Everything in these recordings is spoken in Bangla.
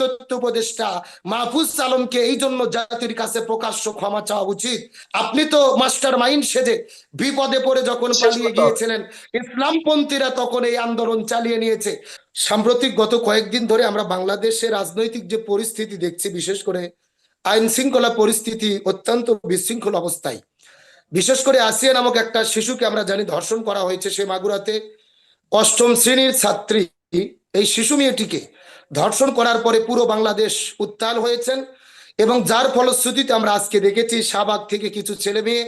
তথ্য উপদেষ্টা মাহফুজ আলমকে এই জন্য জাতির কাছে প্রকাশ্য ক্ষমা চাওয়া উচিত। আপনি তো মাস্টার মাইন্ড সেজে বিপদে পড়ে যখন পালিয়ে গিয়েছিলেন ইসলামপন্থীরা তখন এই আন্দোলন চালিয়ে নিয়েছে। সাম্প্রতিক গত কয়েকদিন ধরে আমরা বাংলাদেশের রাজনৈতিক যে পরিস্থিতি দেখছি বিশেষ করে আইন শৃঙ্খলা পরিস্থিতি অত্যন্ত বিশৃঙ্খল অবস্থায়। বিশেষ করে আসিয়া নামক একটা শিশুকে আমরা জানি ধর্ষণ করা হয়েছে সে মাগুরাতে। অষ্টম শ্রেণির ছাত্রী এই শিশু মেয়েটিকে ধর্ষণ করার পরে পুরো বাংলাদেশ উত্তাল হয়েছেন এবং যার ফলশ্রুতিতে আমরা আজকে দেখেছি, শাহবাগ থেকে কিছু ছেলে মেয়ে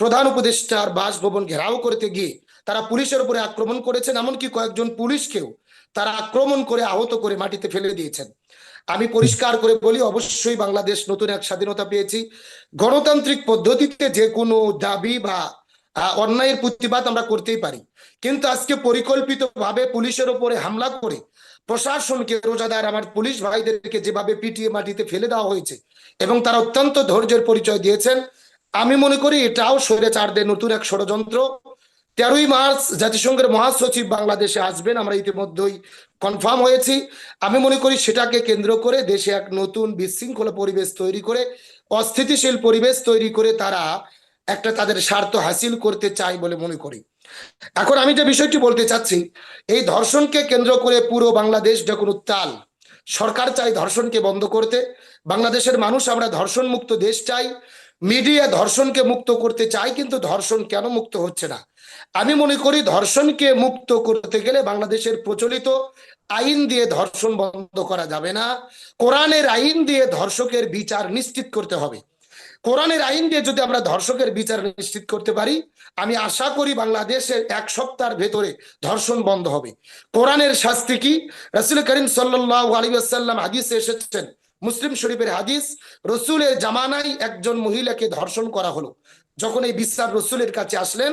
প্রধান উপদেষ্টার বাসভবন ঘেরাও করতে গিয়ে তারা পুলিশের উপরে আক্রমণ করেছেন, এমনকি কয়েকজন পুলিশকেও তারা আক্রমণ করে আহত করে মাটিতে ফেলে দিয়েছেন। আমি পরিষ্কার করে বলি, অবশ্যই বাংলাদেশ নতুন এক স্বাধীনতা পেয়েছি। গণতান্ত্রিক পদ্ধতিতে যে কোনো দাবি বা অন্যায়ের প্রতিবাদ আমরা করতেই পারি। কিন্তু আজকে পরিকল্পিতভাবে পুলিশের উপরে হামলা করে প্রশাসনকে রোজাদার আমার পুলিশ ভাইদেরকে যেভাবে পিটিয়ে মাটিতে ফেলে দেওয়া হয়েছে এবং তারা অত্যন্ত ধৈর্যের পরিচয় দিয়েছেন, আমি মনে করি এটাও স্বৈরাচারদের নতুন এক ষড়যন্ত্র। তেরোই মার্চ জাতিসংঘের মহাসচিব বাংলাদেশে আসবেন, আমরা ইতিমধ্যেই কনফার্ম হয়েছি। আমি মনে করি সেটাকে কেন্দ্র করে দেশে এক নতুন বিশৃঙ্খল পরিবেশ তৈরি করে, অস্থিতিশীল পরিবেশ তৈরি করে তারা একটা তাদের স্বার্থ হাসিল করতে চায় বলে মনে করি। এখন আমি যে বিষয়টি বলতে চাচ্ছি, এই ধর্ষণকে কেন্দ্র করে পুরো বাংলাদেশ যখন উত্তাল, সরকার চাই ধর্ষণকে বন্ধ করতে, বাংলাদেশের মানুষ আমরা ধর্ষণ মুক্ত দেশ চাই, মিডিয়া ধর্ষণকে মুক্ত করতে চাই, কিন্তু ধর্ষণ কেন মুক্ত হচ্ছে না? আমি মনে করি ধর্ষণকে মুক্ত করতে গেলে বাংলাদেশের প্রচলিত আইন দিয়ে ধর্ষণ বন্ধ করা যাবে না, কোরআনের আইন দিয়ে ধর্ষকের বিচার নিশ্চিত করতে হবে। কোরআনের আইন দিয়ে যদি আমরা ধর্ষকের বিচার নিশ্চিত করতে পারি, আমি আশা করি বাংলাদেশের এক সপ্তাহের ভেতরে ধর্ষণ বন্ধ হবে। কোরআনের শাস্তি কি? রসুল করিম আসাল্লাম হাদিসে এসেছেন, মুসলিম শরীফের হাদিস, রসুলের জামানায় একজন মহিলাকে ধর্ষণ করা হলো। যখন এই বিশ্বাস রসুলের কাছে আসলেন,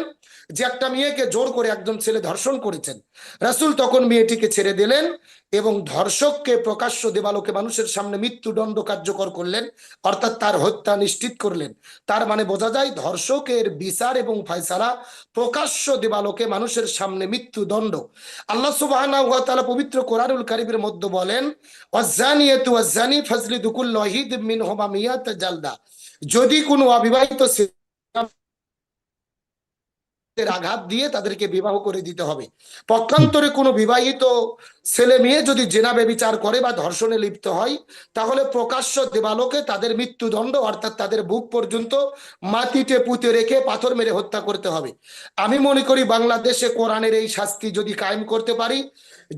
যে একটা মেয়েকে জোর করে একজন ছেলে ধর্ষণ করেছেন, রাসুল তখন মেয়েটিকে ছেড়ে দিলেন এবং ধর্ষককে প্রকাশ্য দেবালোকে মানুষের সামনে মৃত্যুদণ্ড কার্যকর করলেন, অর্থাৎ তার হত্যা নিশ্চিত করলেন। তার মানে বোঝা যায় ধর্ষকের বিচার এবং ফয়সালা প্রকাশ্য দেবালোকে মানুষের সামনে মৃত্যুদণ্ড। আল্লাহ তাআলা পবিত্র কোরআনুল কারীমের মধ্যে বলেন, ওয়াজ্জানিয়াতু ওয়াজ্জানি ফাজলিদু কুল্লু ওয়াহিদ মিনহুমা মিয়াত জালদা। যদি কোনো অবিবাহিত আঘাত দিয়ে তাদেরকে বিবাহ করে দিতে হবে। পক্ষান্তরে কোনো বিবাহিত ছেলে মেয়ে যদি জেনা বেবিচার করে বা ধর্ষণে লিপ্ত হয়, তাহলে প্রকাশ্য দেবালোকে তাদের মৃত্যুদণ্ড, অর্থাৎ তাদের বুক পর্যন্ত মাটিতে পুঁতে রেখে পাথর মেরে হত্যা করতে হবে। আমি মনে করি বাংলাদেশে কোরআনের এই শাস্তি যদি কায়েম করতে পারি,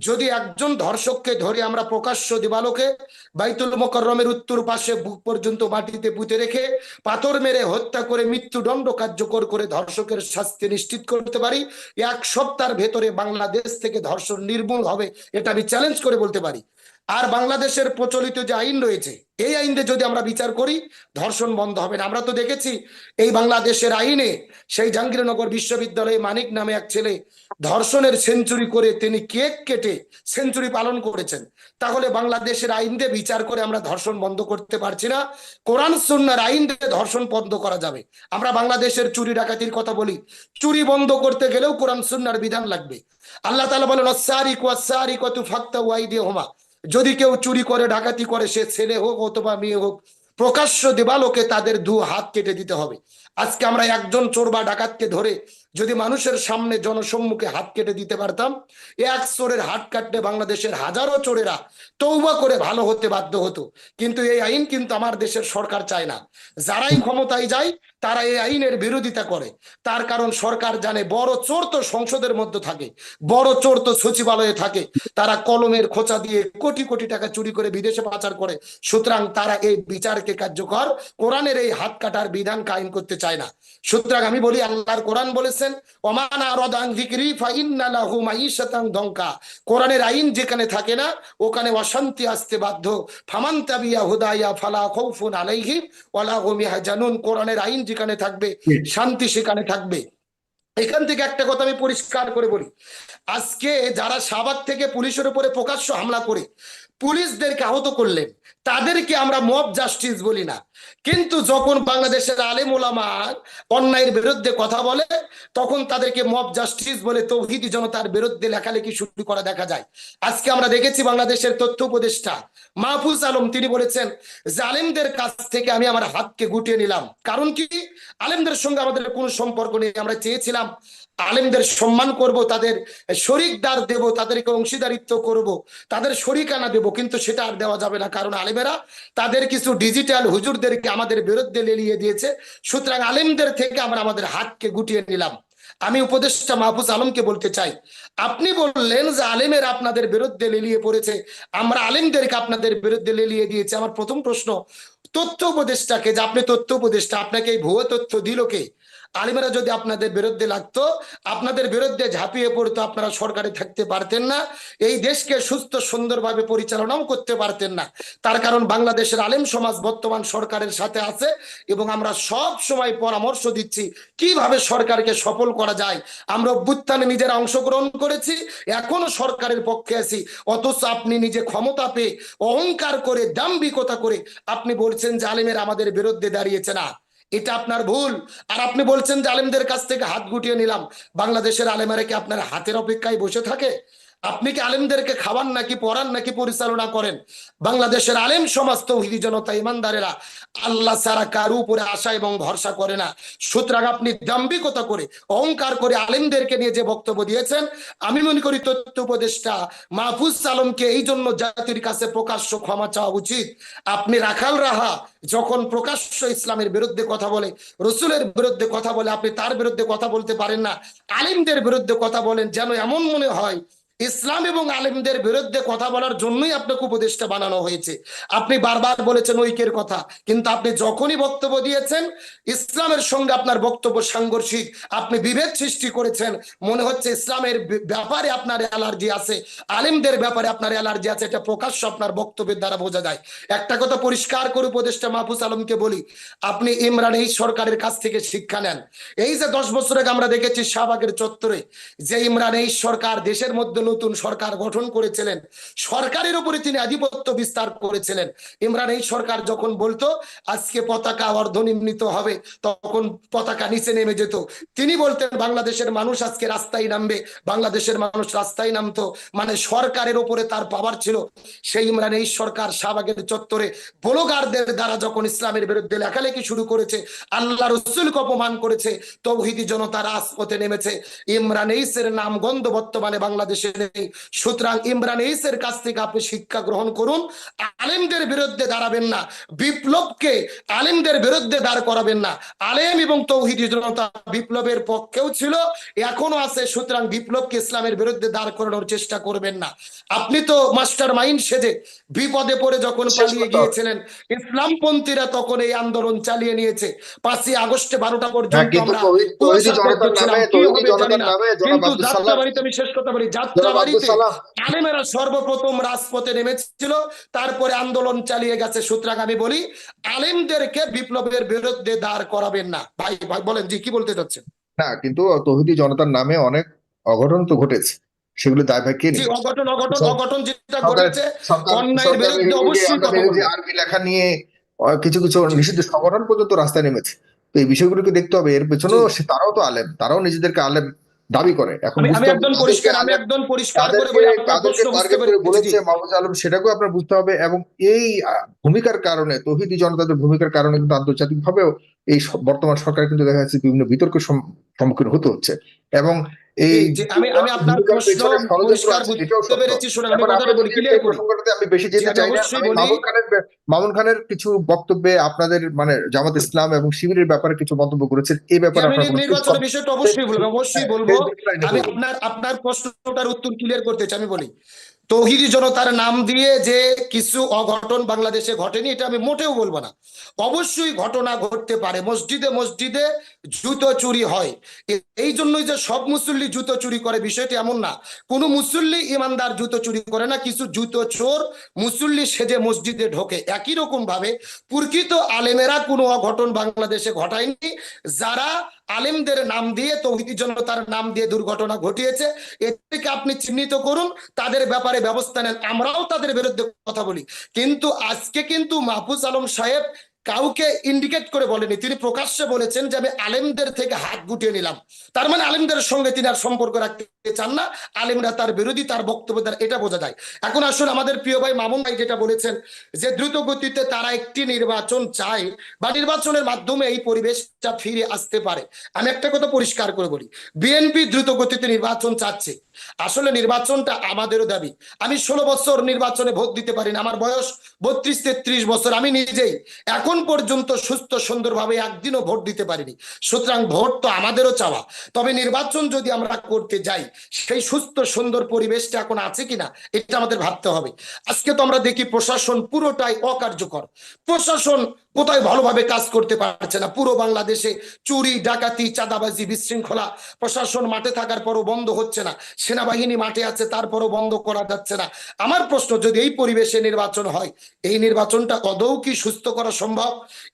যদি একজন ধর্ষককে ধরে আমরা প্রকাশ্য দেবালোকে বাইতুল মোকররমের উত্তর পাশে বুক পর্যন্ত মাটিতে পুঁতে রেখে পাথর মেরে হত্যা করে মৃত্যুদণ্ড কার্যকর করে ধর্ষকের শাস্তি নিশ্চিত করতে পারি, এক সপ্তাহের ভেতরে বাংলাদেশ থেকে ধর্ষণ নির্মূল হবে এটা আমি চ্যালেঞ্জ করে বলতে পারি। আর বাংলাদেশের প্রচলিত যে আইন রয়েছে, এই আইনে যদি আমরা বিচার করি, ধর্ষণ বন্ধ হবে না। আমরা তো দেখেছি, এই বাংলাদেশের আইনে সেই জাহাঙ্গীরনগর বিশ্ববিদ্যালয়ে মানিক নামে এক ছেলে ধর্ষণের সেঞ্চুরি করে তিনি কেক কেটে সেঞ্চুরি পালন করেছেন। তাহলে বাংলাদেশের আইন দিয়ে বিচার করে আমরা ধর্ষণ বন্ধ করতে পারছি না। কোরআন সুন্নার আইন দিয়ে ধর্ষণ বন্ধ করা যাবে। আমরা বাংলাদেশের চুরি ডাকাতির কথা বলি। চুরি বন্ধ করতে গেলেও কোরআন সুন্নার বিধান লাগবে। আল্লাহ তালা বলেন অসারি কুয়াসারি কত ফাক্তা ওয়াইদি হোমা যদি কেউ চুরি করে, ডাকাতি করে, সে ছেলে হোক অথবা মেয়ে হোক, প্রকাশ্য দেবালোকে তাদের দু হাত কেটে দিতে হবে। আজকে আমরা একজন চোর বা ডাকাতকে ধরে যদি মানুষের সামনে জনসম্মুখে হাত কেটে দিতে পারতাম, এক চোরের হাত কাটতে বাংলাদেশের হাজারো চোরেরা তৌবা করে ভালো হতে বাধ্য হতো। কিন্তু এই আইন কিন্তু আমার দেশের সরকার চায় না। যারাই ক্ষমতায় যায়, তারা এই আইনের বিরোধিতা করে। তার কারণ সরকার জানে বড় চোর তো সংসদের মধ্যে থাকে, বড় চোর তো সচিবালয়ে থাকে। তারা কলমের খোঁচা দিয়ে কোটি কোটি টাকা চুরি করে বিদেশে পাচার করে। সুতরাং তারা এই বিচারকে কার্যকর। কোরআনের এই হাত কাটার বিধান কায়েম করতে চায় না। সুতরাং আমি বলি আল্লাহর কোরআন বলেছেন ওমানা রদান যিকরি ফাইন্না লাহু মাইশাতান দঙ্কা কোরআনের আইন যেখানে থাকে না ওখানে অশান্তি আসতে বাধ্য। ফামান তাবিয়া হুদাইয়া ফালা খাউফুন আলাইহিম ওয়ালা হুম ইয়াহজানুন। কোরআনের আইন যেখানে থাকবে শান্তি সেখানে থাকবে। এখান থেকে একটা কথা আমি পরিষ্কার করে বলি। আজকে যারা শাহবাগ থেকে পুলিশের উপরে প্রকাশ্য হামলা করে পুলিশদেরকে আহত করলেন তাদেরকে আমরা মব জাস্টিস বলি না। কিন্তু যখন বাংলাদেশের আলেম ওলামা অন্যায়ের বিরুদ্ধে কথা বলে, তখন তাদেরকে মব জাস্টিস বলে তৌহিদি জনতার বিরুদ্ধে লেখালেখি শুরু করা দেখা যায়। আজকে আমরা দেখেছি বাংলাদেশের তথ্য উপদেষ্টা মাহফুজ আলম, তিনি বলেছেন, যে আলেমদের কাছ থেকে আমি আমার হাতকে গুটিয়ে নিলাম। কারণ কি? আলেমদের সঙ্গে আমাদের কোনো সম্পর্ক নেই। আমরা চেয়েছিলাম, আলেমদের সম্মান করব, তাদের শরিকদার দেব, তাদেরকে অংশীদারিত্ব করব, তাদের শরিকানা দেব, কিন্তু সেটা আর দেওয়া যাবে না। কারণ আলেমেরা তাদের কিছু ডিজিটাল হুজুরদেরকে আমাদের বিরুদ্ধে লেলিয়ে দিয়েছে। সুতরাং আলেমদের থেকে আমরা আমাদের হাতকে গুটিয়ে নিলাম। আমি উপদেষ্টা মাহফুজ আলমকে বলতে চাই, আপনি বললেন যে আলেমের আপনাদের বিরুদ্ধে লেলিয়ে পড়েছে। আমরা আলেমদেরকে আপনাদের বিরুদ্ধে লেলিয়ে দিয়েছে। আমার প্রথম প্রশ্ন, তথ্য উপদেষ্টাকে যে আপনি তথ্য উপদেষ্টা, আপনাকে এই ভুয়ো তথ্য দিল কে? আলিমেরা যদি আপনাদের বিরুদ্ধে লাগতো, আপনাদের বিরুদ্ধে ঝাঁপিয়ে পড়তো, আপনারা সরকারে থাকতে পারতেন না, এই দেশকে সুস্থ, সুন্দরভাবে পরিচালনাও করতে পারতেন না। তার কারণ বাংলাদেশের আলেম সমাজ বর্তমান সরকারের সাথে আছে এবং আমরা সব সময় পরামর্শ দিচ্ছি, কীভাবে সরকারকে সফল করা যায়। আমরা অভ্যুত্থানে নিজেরা অংশগ্রহণ করেছি, এখনও সরকারের পক্ষে আছি। অথচ আপনি নিজে ক্ষমতা পেয়ে, অহংকার করে, দাম্ভিকতা করে, আপনি বলছেন যে আলেমের আমাদের বিরুদ্ধে দাঁড়িয়েছে না। এটা আপনার ভুল। আর আপনি বলছেন যে আলেমদের কাছ থেকে হাত গুটিয়ে নিলাম। বাংলাদেশের আলেমারে কি আপনার হাতের অপেক্ষায় বসে থাকে? আপনি কি আলেমদেরকে খাওয়ান নাকি পড়ান নাকি পরিচালনা করেন? বাংলাদেশের আলেম সমাজ তৌহিদি জনতা ইমানদারেরা আল্লাহ ছাড়া কারও উপরে আশা এবং ভরসা করে না। সুতরাং আপনি দাম্ভিকতা করে, অহংকার করে আলেমদেরকে নিয়ে যে বক্তব্য দিয়েছেন, আমি মনে করি তথ্য উপদেষ্টা মাহফুজ আলমকে এই জন্য জাতির কাছে প্রকাশ্য ক্ষমা চাওয়া উচিত। আপনি রাখাল রাহা যখন প্রকাশ্য ইসলামের বিরুদ্ধে কথা বলে, রসুলের বিরুদ্ধে কথা বলে, আপনি তার বিরুদ্ধে কথা বলতে পারেন না। আলিমদের বিরুদ্ধে কথা বলেন যেন এমন মনে হয় ইসলাম এবং আলিমদের বিরুদ্ধে কথা বলার জন্যই আপনাকে উপদেষ্টা বানানো হয়েছে। আপনি বারবার বলেছেন ঐক্যের কথা, কিন্তু আপনি যখনই বক্তব্য দিয়েছেন, ইসলামের সঙ্গে আপনার বক্তব্য সাংঘর্ষিক। আপনি বিভেদ সৃষ্টি করেছেন, মনে হচ্ছে ইসলামের ব্যাপারে আপনার অ্যালার্জি আছে, আলিমদের ব্যাপারে আপনার অ্যালার্জি আছে, এটা প্রকাশ্য আপনার বক্তব্যের দ্বারা বোঝা যায়। একটা কথা পরিষ্কার করে উপদেষ্টা মাহফুজ আলমকে বলি, আপনি ইমরান এই সরকারের কাছ থেকে শিক্ষা নেন। এই যে দশ বছর আগে আমরা দেখেছি শাহবাগের চত্বরে, যে ইমরান এই সরকার দেশের মধ্যে নতুন সরকার গঠন করেছিলেন, সরকারের উপরে তিনি আধিপত্য বিস্তার করেছিলেন। ইমরান, এই সরকার যখন বলতো, আজকে পতাকা অর্ধনির্মিত হবে তখন পতাকা নিচে নেমে যেত। তিনি বলতেন, বাংলাদেশের মানুষ আজকে রাস্তায় নামবে, বাংলাদেশের মানুষ রাস্তায় নামতো। মানে সরকারের উপরে তার পাওয়ার ছিল। সেই ইমরান, এই সরকার শাহবাগের চত্বরে ব্লগারদের দ্বারা যখন ইসলামের বিরুদ্ধে লেখালেখি শুরু করেছে, আল্লাহ রসুলকে অপমান করেছে, তৌহিদি জনতা রাজপথে নেমেছে। ইমরান এইসের নাম গন্ধ বর্তমানে বাংলাদেশে নেই। সুতরাং ইমরান কাছ থেকে আপনি শিক্ষা গ্রহণ করুন। আলেমদের বিরুদ্ধে দাঁড়াবেন না। বিপ্লবকে আলেমদের বিরুদ্ধে দাঁড় করাবেন না। আলেম এবং তৌহিদি জনতা বিপ্লবের পক্ষেও ছিল এখনও আছে। সুতরাং বিপ্লবকে ইসলামের বিরুদ্ধে দাঁড় করানোর চেষ্টা করবেন না। আপনি তো মাস্টার মাইন্ড সেজে বিপদে পড়ে যখন পালিয়ে। গিয়েছিলেন ইসলামপন্থীরা তখন এই আন্দোলন চালিয়ে নিয়েছে। পাঁচই আগস্টে বারোটা হ্যাঁ পর্যন্ত কিন্তু আমরা কিন্তু আমি শেষ কথা বলি। যাত্রাবাড়িতে আলেমেরা সর্বপ্রথম রাজপথে নেমেছিল তারপরে আন্দোলন চালিয়ে গেছে সুতরাং আমি বলি। আলেমদেরকে বিপ্লবের বিরুদ্ধে দাঁড় করাবেন না। ভাই ভাই বলেন জি কি বলতে চাচ্ছেন? না কিন্তু তৌহিদি জনতার নামে অনেক অঘটন তো ঘটেছে। সেগুলো দায়ভার কে জি অঘটন অঘটন অঘটন যেটা ঘটেছে অন্যায়ের বিরুদ্ধে অবশ্যই। আরবি লেখা নিয়ে কিছু কিছু নিষিদ্ধ সংগঠন পর্যন্ত রাস্তায় নেমেছে। তো এই বিষয়গুলোকে দেখতে হবে। এর পেছনেও তারাও তো আলেম। তারাও নিজেদেরকে আলেম দাবি করে এখন আমি একদম পরিষ্কার আমি একদম পরিষ্কার করে তাদেরকে বলি আপনার তাদেরকে বুঝতে টার্গেট করে বলেছে জি। আলম সেটাকেও আপনার বুঝতে হবে এবং এই ভূমিকার কারণে তহিদি জনতাদের ভূমিকার কারণে কিন্তু আন্তর্জাতিক ভাবেও এই বর্তমান সরকার কিন্তু দেখা যাচ্ছে বিভিন্ন বিতর্কের সম- সম্মুখীন হতে হচ্ছে। এবং এই জি, জি, আমি আমি আপনার প্রশ্ন পেছনে ষড়যন্ত্র পরিষ্কার আছে, বুঝতে পেরেছি শুনে আমি কথাটা বলি ক্লিয়ার করি। আমি বেশি যেতে চাই না। অবশ্যই আমি বলি। মামুন খানের মামুন খানের কিছু বক্তব্যে আপনাদের মানে জামাত ইসলাম এবং শিবিরের ব্যাপারে কিছু মন্তব্য করেছেন এই ব্যাপারে আপনার নির্বাচনের বিষয়টা অবশ্যই বলব অবশ্যই হ্যাঁ, বলব। আমি আপনার আপনার প্রশ্নটার উত্তর ক্লিয়ার করতে চাই আমি বলি। তৌহিদি জনতার নাম দিয়ে যে কিছু অঘটন বাংলাদেশে ঘটেনি, এটা আমি মোটেও বলব না। অবশ্যই ঘটনা ঘটতে পারে, মসজিদে মসজিদে জুতো চুরি হয়। এই জন্যই যে সব মুসল্লি জুতো চুরি করে, বিষয়টি এমন না। কোনো মুসল্লি ইমানদার জুতো চুরি করে না, কিছু জুতো চোর মুসল্লি সেজে মসজিদে ঢোকে। একই রকম ভাবে প্রকৃত আলেমেরা কোনো অঘটন বাংলাদেশে ঘটায়নি, যারা আলেমদের নাম দিয়ে তৌধীর জন্য তার নাম দিয়ে দুর্ঘটনা ঘটিয়েছে। এটিকে আপনি চিহ্নিত করুন। তাদের ব্যাপারে ব্যবস্থা নেন। আমরাও তাদের বিরুদ্ধে কথা বলি। কিন্তু আজকে কিন্তু মাহফুজ আলম সাহেব কাউকে ইন্ডিকেট করে বলেনি। তিনি প্রকাশ্যে বলেছেন যে আমি আলেমদের থেকে হাত গুটিয়ে নিলাম। তার মানে আলেমদের সঙ্গে তিনি আর সম্পর্ক রাখতে চান না। আলেমরা তার বিরোধী, তার বক্তব্য দ্বারা এটা বোঝা যায়। এখন আসুন আমাদের প্রিয় ভাই মামুন ভাই যেটা বলেছেন যে দ্রুত গতিতে তারা একটি নির্বাচন চায় বা নির্বাচনের মাধ্যমে এই পরিবেশটা ফিরে আসতে পারে। আমি একটা কথা পরিষ্কার করে বলি। বিএনপি দ্রুত গতিতে নির্বাচন চাচ্ছে। আসলে নির্বাচনটা আমাদেরও দাবি। আমি ষোলো বছর নির্বাচনে ভোট দিতে পারি না আমার বয়স বত্রিশ তেত্রিশ বছর। আমি নিজেই। এখন পর্যন্ত সুস্থ, সুন্দরভাবে একদিনও ভোট দিতে পারিনি। সুতরাং ভোট তো আমাদেরও চাওয়া। তবে নির্বাচন যদি আমরা করতে যাই, সেই সুস্থ, সুন্দর পরিবেশটা এখন আছে কিনা, এটা আমাদের ভাবতে হবে। আজকে তো আমরা দেখি প্রশাসন পুরোটাই অকার্যকর। প্রশাসন কোথায় ভালোভাবে কাজ করতে পারছে না। পুরো বাংলাদেশে চুরি, ডাকাতি, চাঁদাবাজি, বিশৃঙ্খলা প্রশাসন মাঠে থাকার পরও বন্ধ হচ্ছে না। সেনাবাহিনী মাঠে আছে, তারপরও বন্ধ করা যাচ্ছে না। আমার প্রশ্ন, যদি এই পরিবেশে নির্বাচন হয়, এই নির্বাচনটা আদৌ কি সুস্থ করা সম্ভব?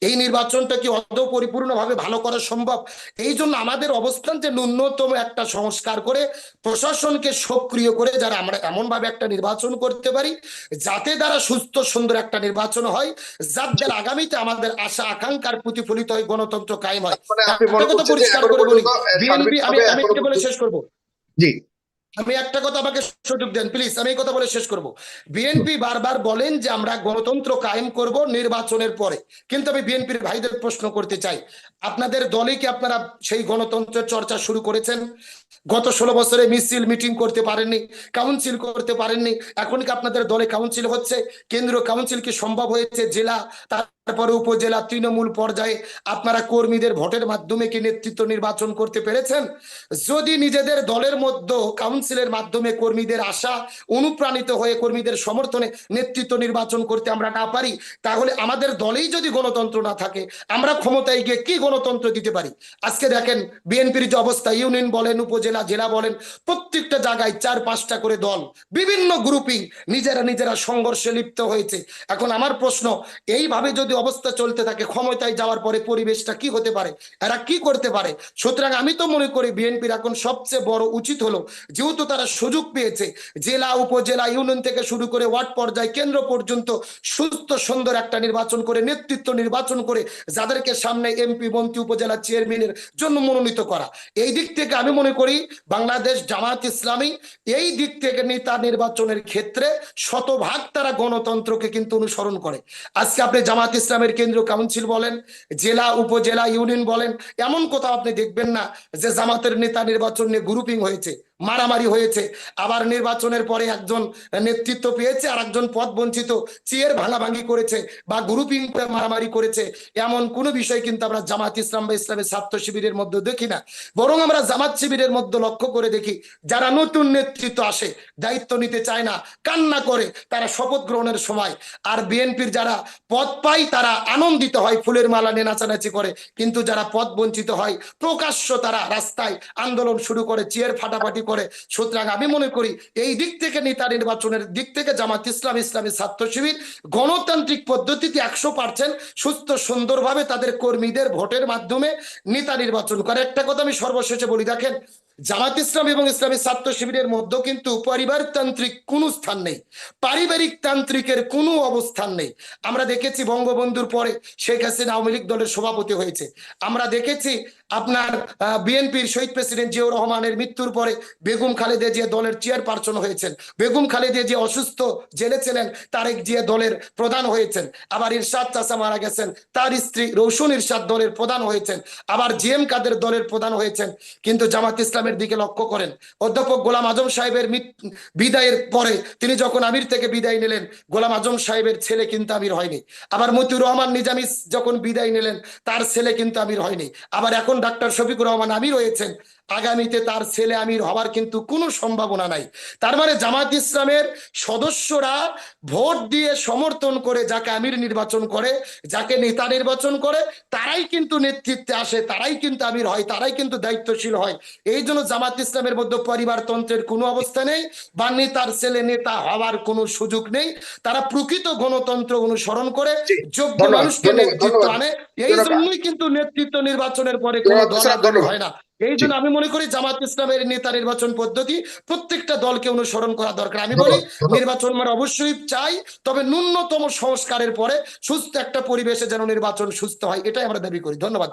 এই নির্বাচনটা কি আদৌ পরিপূর্ণভাবে ভালো করা সম্ভব? এই জন্য আমাদের অবস্থান যে ন্যূনতম একটা সংস্কার করে, প্রশাসনকে সক্রিয় করে যারা আমরা এমন ভাবে একটা নির্বাচন করতে পারি, যাতে দ্বারা সুস্থ, সুন্দর একটা নির্বাচন হয়, যাদের আগামীতে আমাদের আশা আকাঙ্ক্ষার প্রতিফলিত হয় গণতন্ত্র কায়েম হয়। মানে আপনি মনে একটা কথা করছেন যে পরিষ্কার করে বলি। বিএনপি আমি আমি এটা বলে শেষ করব। জি। আমি একটা কথা আমাকে সুযোগ দেন প্লিজ আমি এই কথা বলে শেষ করব। বিএনপি বারবার বলেন যে আমরা গণতন্ত্র কায়েম করব নির্বাচনের পরে। কিন্তু আমি বিএনপির ভাইদের প্রশ্ন করতে চাই। আপনাদের দলে কি আপনারা সেই গণতন্ত্রের চর্চা শুরু করেছেন? গত ষোলো বছরে মিছিল মিটিং করতে পারেননি কাউন্সিল করতে পারেননি। এখন কি আপনাদের দলে কাউন্সিল হচ্ছে? কেন্দ্রীয় কাউন্সিল কি সম্ভব হয়েছে? জেলা তারপরে উপজেলা তৃণমূল পর্যায়ে আপনারা কর্মীদের ভোটের মাধ্যমে কি নেতৃত্ব নির্বাচন করতে পেরেছেন? যদি নিজেদের দলের মধ্যে কাউন্সিলের মাধ্যমে কর্মীদের আশা অনুপ্রাণিত হয়ে কর্মীদের সমর্থনে নেতৃত্ব নির্বাচন করতে আমরা না পারি, তাহলে আমাদের দলেই যদি গণতন্ত্র না থাকে, আমরা ক্ষমতায় গিয়ে কি গণতন্ত্র দিতে পারি? আজকে দেখেন বিএনপির যে অবস্থা, ইউনিয়ন বলেন, উপজেলা, জেলা বলেন, প্রত্যেকটা জায়গায় চার, পাঁচটা করে দল, বিভিন্ন গ্রুপিং নিজেরা নিজেরা সংঘর্ষে লিপ্ত হয়েছে। এখন আমার প্রশ্ন, এইভাবে যদি অবস্থা চলতে থাকে, ক্ষমতায় যাওয়ার পরে পরিবেশটা কি হতে পারে, এরা কি করতে পারে? সুতরাং আমি তো মনে করি বিএনপির এখন সবচেয়ে বড় উচিত হলো, যেহেতু তারা সুযোগ পেয়েছে, জেলা, উপজেলা, ইউনিয়ন থেকে শুরু করে ওয়ার্ড পর্যায়ে, কেন্দ্র পর্যন্ত সুস্থ, সুন্দর একটা নির্বাচন করে, নেতৃত্ব নির্বাচন করে, যাদেরকে সামনে এমপি, মন্ত্রী, উপজেলা চেয়ারম্যানের জন্য মনোনীত করা। এই দিক থেকে আমি মনে করি বাংলাদেশ জামাত ইসলামী এই দিক থেকে নেতা নির্বাচনের ক্ষেত্রে শতভাগ তারা গণতন্ত্রকে কিন্তু অনুসরণ করে। আজকে আপনি জামাত ইসলামের কেন্দ্রীয় কাউন্সিল বলেন, জেলা, উপজেলা, ইউনিয়ন বলেন, এমন কোথাও আপনি দেখবেন না যে জামাতের নেতা নির্বাচন নিয়ে গ্রুপিং হয়েছে। মারামারি হয়েছে। আবার নির্বাচনের পরে একজন নেতৃত্ব পেয়েছে আর একজন পদ বঞ্চিত, চেয়ার ভাঙাভাঙি করেছে বা গ্রুপিং মারামারি করেছে। এমন কোনো বিষয় কিন্তু আমরা জামাত ইসলাম বা ইসলামের ছাত্র শিবিরের মধ্যে দেখি না। বরং আমরা জামাত শিবিরের মধ্যে লক্ষ্য করে দেখি, যারা নতুন নেতৃত্ব আসে, দায়িত্ব নিতে চায় না, কান্না করে, তারা শপথ গ্রহণের সময়। আর বিএনপির যারা পদ পায়, তারা আনন্দিত হয়, ফুলের মালা নিয়ে নাচানাচি করে। কিন্তু যারা পদ বঞ্চিত হয়, প্রকাশ্য তারা রাস্তায় আন্দোলন শুরু করে, চেয়ার ফাটাফাটি করে। সুতরাং আমি মনে করি এই দিক থেকে নেতা নির্বাচনের দিক থেকে জামাত ইসলাম ইসলামী ছাত্র শিবির গণতান্ত্রিক পদ্ধতিতে একশো পার্সেন্ট সুস্থ সুন্দরভাবে তাদের কর্মীদের ভোটের মাধ্যমে নেতা নির্বাচন করে। একটা কথা আমি সর্বশেষে বলি, দেখেন জামাত ইসলাম এবং ইসলামী ছাত্র শিবিরের মধ্যে কিন্তু পরিবারতান্ত্রিক কোনো স্থান নেই। পারিবারিক তান্ত্রিকের কোনো অবস্থান নেই। আমরা দেখেছি বঙ্গবন্ধুর পরে শেখ হাসিনা আওয়ামী লীগ দলের সভাপতি হয়েছে। আমরা দেখেছি আপনার বিএনপির শহীদ প্রেসিডেন্ট জিয়াউর রহমানের মৃত্যুর পরে বেগম খালেদা জিয়া দলের চেয়ারপারসন হয়েছেন। বেগম খালেদা জিয়া অসুস্থ, জেলে ছিলেন, তারেক জিয়া দলের প্রধান হয়েছেন। আবার ইরশাদ চাচা মারা গেছেন, তার স্ত্রী রৌশন ইরশাদ দলের প্রধান হয়েছেন। আবার জি এম কাদের দলের প্রধান হয়েছেন। কিন্তু জামাত ইসলামের দিকে লক্ষ্য করেন। অধ্যাপক গোলাম আজম সাহেবের বিদায়ের পরে তিনি যখন আমির থেকে বিদায় নিলেন, গোলাম আজম সাহেবের ছেলে কিন্তু আমির হয়নি। আবার মতিউর রহমান নিজামি যখন বিদায় নিলেন, তার ছেলে কিন্তু আমির হয়নি। আবার এখন ডাক্তার শফিকুর রহমান আমির হয়েছেন। আগামীতে তার ছেলে আমির হবার কিন্তু কোনো সম্ভাবনা নাই। তার মানে জামাত ইসলামের সদস্যরা ভোট দিয়ে সমর্থন করে যাকে আমির নির্বাচন করে যাকে নেতা নির্বাচন করে তারাই কিন্তু নেতৃত্বে আসে তারাই কিন্তু আমির হয় তারাই কিন্তু দায়িত্বশীল হয়। এই জন্য জামাত ইসলামের মধ্যে পরিবারতন্ত্রের কোনো অবস্থা নেই বা নেতার ছেলে নেতা হওয়ার কোনো সুযোগ নেই। তারা প্রকৃত গণতন্ত্র অনুসরণ করে যোগ্য মানুষকে নেতৃত্ব আনে। এই জন্যই কিন্তু নেতৃত্ব নির্বাচনের পরে কোনো। হয় না। এই জন্য আমি মনে করি জামাত ইসলামের নেতা নির্বাচন পদ্ধতি প্রত্যেকটা দলকে অনুসরণ করা দরকার। আমি বলি। নির্বাচন মানে অবশ্যই চাই তবে ন্যূনতম সংস্কারের পরে সুস্থ একটা পরিবেশে যেন নির্বাচন সুস্থ হয় এটাই আমরা দাবি করি। ধন্যবাদ